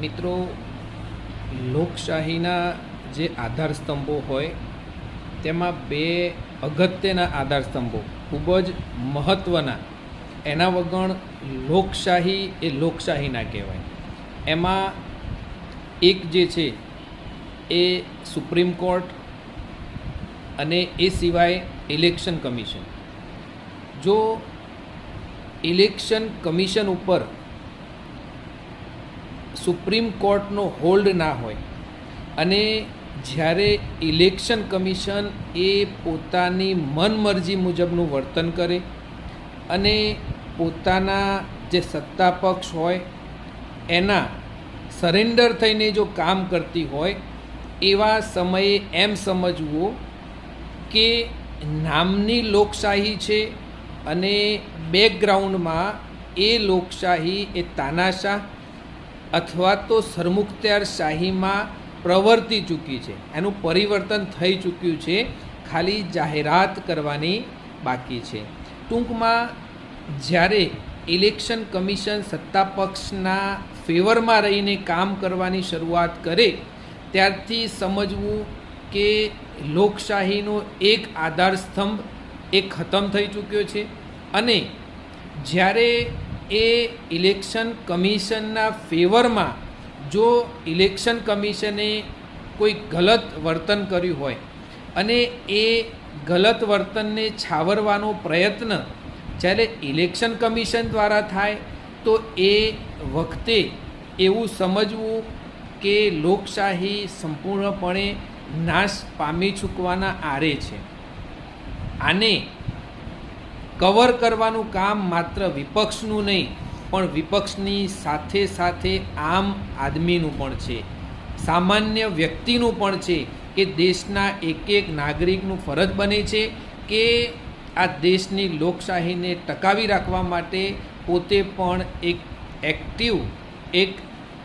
મિત્રો, લોકશાહીના જે આધાર સ્તંભો હોય, તેમાં બે અગત્યના આધાર સ્તંભો ખૂબ જ મહત્ત્વના એના વગર લોકશાહી એ લોકશાહી ના કહેવાય. એમાં એક જે છે, એ સુપ્રીમ કોર્ટ અને એ સિવાય ઇલેક્શન કમિશન. જો ઇલેક્શન કમિશન ઉપર સુપ્રીમ કોર્ટનો હોલ્ડ ના હોય. અને જ્યારે ઇલેક્શન કમિશન એ પોતાની મનમરજી મુજબનું વર્તન કરે અને પોતાના જે સત્તા પક્ષ હોય, એના સરેન્ડર થઈને જો કામ કરતી હોય, એવા સમયે એમ સમજવું કે નામની લોકશાહી છે અને બેકગ્રાઉન્ડમાં એ લોકશાહી એ તાનાશાહ અથવા તો સરમુખત્યાર શાહીમાં પ્રવર્તી ચૂકી છે. એનું પરિવર્તન થઈ ચૂક્યું છે. ખાલી જાહેરાત કરવાની બાકી છે. ટૂંકમાં, જ્યારે ઇલેક્શન કમિશન સત્તા પક્ષના ફેવરમાં રહીને કામ કરવાની શરૂઆત કરે, ત્યારથી સમજવું કે લોકશાહીનો એક આધાર સ્તંભ એ ખતમ થઈ ચૂક્યો છે. અને જ્યારે એ ઇલેક્શન કમિશનના ફેવરમાં જો ઇલેક્શન કમિશને કોઈ ગલત વર્તન કર્યું હોય અને એ ગલત વર્તનને છાવરવાનો પ્રયત્ન જ્યારે ઇલેક્શન કમિશન દ્વારા થાય તો એ વખતે એવું સમજવું કે લોકશાહી સંપૂર્ણપણે નાશ પામી ચૂકવાના આરે છે. આને કવર કરવાનું કામ માત્ર વિપક્ષનું નહીં, પણ વિપક્ષની સાથે સાથે આમ આદમીનું પણ છે. સામાન્ય વ્યક્તિનું પણ છે કે દેશના એક એક નાગરિકનું ફરજ બને છે કે આ દેશની લોકશાહીને ટકાવી રાખવા માટે પોતે પણ એક એક્ટિવ એક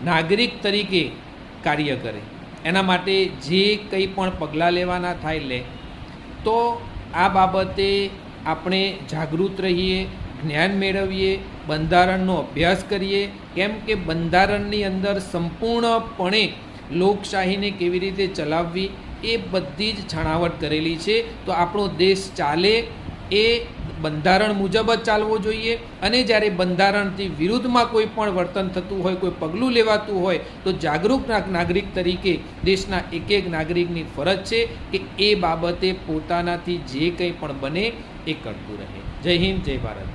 નાગરિક તરીકે કાર્ય કરે. એના માટે જે કંઈ પણ પગલાં લેવાના થાય લે. તો આ બાબતે આપણે જાગૃત રહીએ, જ્ઞાન મેળવીએ, બંધારણનો અભ્યાસ કરીએ, કેમ કે બંધારણની અંદર સંપૂર્ણપણે લોકશાહીને કેવી રીતે ચલાવવી એ બધી જ છણાવટ કરેલી છે. તો આપણો દેશ ચાલે એ બંધારણ મુજબ જ ચાલવો જોઈએ. અને જ્યારે બંધારણથી વિરુદ્ધમાં કોઈ પણ વર્તન થતું હોય, કોઈ પગલું લેવાતું હોય, તો જાગૃત નાગરિક તરીકે દેશના એક એક નાગરિકની ફરજ છે કે એ બાબતે પોતાનાથી જે કંઈ પણ બને એ કરતું રહે. જય હિન્દ, જય ભારત.